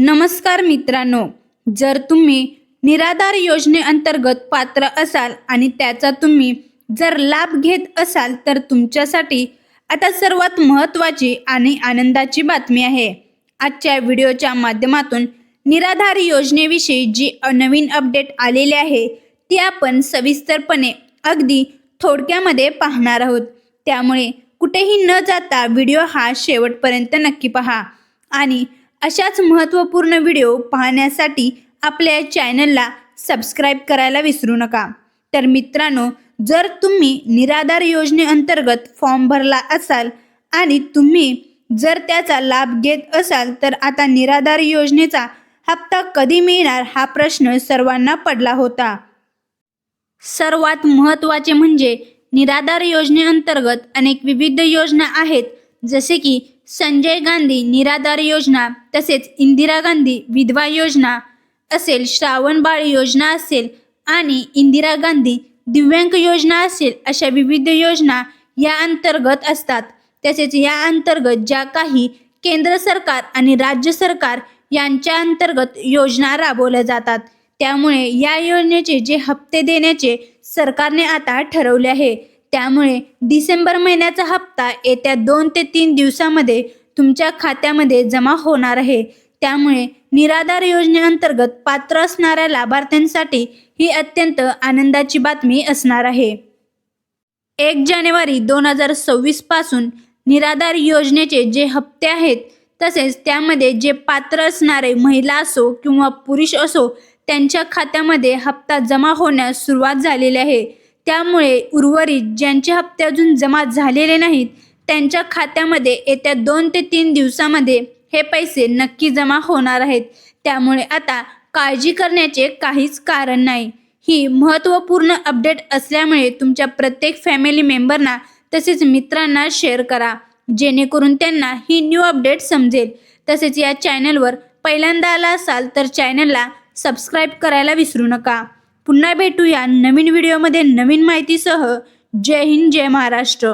नमस्कार मित्रांनो जर तुम्ही निराधार योजनेअंतर्गत पात्र असाल आणि त्याचा तुम्ही जर लाभ घेत असाल तर तुमच्यासाठी आता सर्वात महत्त्वाची आणि आनंदाची बातमी आहे. आजच्या व्हिडिओच्या माध्यमातून निराधार योजनेविषयी जी नवीन अपडेट आलेली आहे ती आपण सविस्तरपणे अगदी थोडक्यामध्ये पाहणार आहोत. त्यामुळे कुठेही न जाता व्हिडिओ हा शेवटपर्यंत नक्की पहा. आणि अशाच महत्त्वपूर्ण व्हिडिओ पाहण्यासाठी आपल्या चॅनलला सबस्क्राईब करायला विसरू नका. तर मित्रांनो जर तुम्ही निराधार योजनेअंतर्गत फॉर्म भरला असाल आणि तुम्ही जर त्याचा लाभ घेत असाल तर आता निराधार योजनेचा हप्ता कधी मिळणार हा प्रश्न सर्वांना पडला होता. सर्वात महत्त्वाचे म्हणजे निराधार योजनेअंतर्गत अनेक विविध योजना आहेत जसे की संजय गांधी निराधार योजना तसेच इंदिरा गांधी विधवा योजना असेल श्रावण बाळ योजना असेल आणि इंदिरा गांधी दिव्यांग योजना असेल अशा विविध योजना या अंतर्गत असतात. तसेच या अंतर्गत ज्या काही केंद्र सरकार आणि राज्य सरकार यांच्या अंतर्गत योजना राबवल्या जातात. त्यामुळे या योजनेचे जे हप्ते देण्याचे सरकारने आता ठरवले आहे. त्यामुळे डिसेंबर महिन्याचा हप्ता येत्या दोन ते तीन दिवसामध्ये तुमच्या खात्यामध्ये जमा होणार आहे. त्यामुळे निराधार योजनेअंतर्गत पात्र असणाऱ्या लाभार्थ्यांसाठी ही अत्यंत आनंदाची बातमी असणार आहे. एक जानेवारी दोन हजार सव्वीसपासून निराधार योजनेचे जे हप्ते आहेत तसेच त्यामध्ये जे पात्र असणारे महिला असो किंवा पुरुष असो त्यांच्या खात्यामध्ये हप्ता जमा होण्यास सुरुवात झालेली आहे. त्यामुळे उर्वरित ज्यांचे हप्ते अजून जमा झालेले नाहीत त्यांच्या खात्यामध्ये येत्या दोन ते तीन दिवसामध्ये हे पैसे नक्की जमा होणार आहेत. त्यामुळे आता काळजी करण्याचे काहीच कारण नाही. ही महत्त्वपूर्ण अपडेट असल्यामुळे तुमच्या प्रत्येक फॅमिली मेंबरना तसेच मित्रांना शेअर करा. जेणेकरून त्यांना ही न्यू अपडेट समजेल. तसेच या चॅनलवर पहिल्यांदा आला असाल तर चॅनलला सबस्क्राईब करायला विसरू नका. पुन्हा भेटूया नवीन व्हिडिओमध्ये नवीन माहितीसह. जय हिंद जय महाराष्ट्र.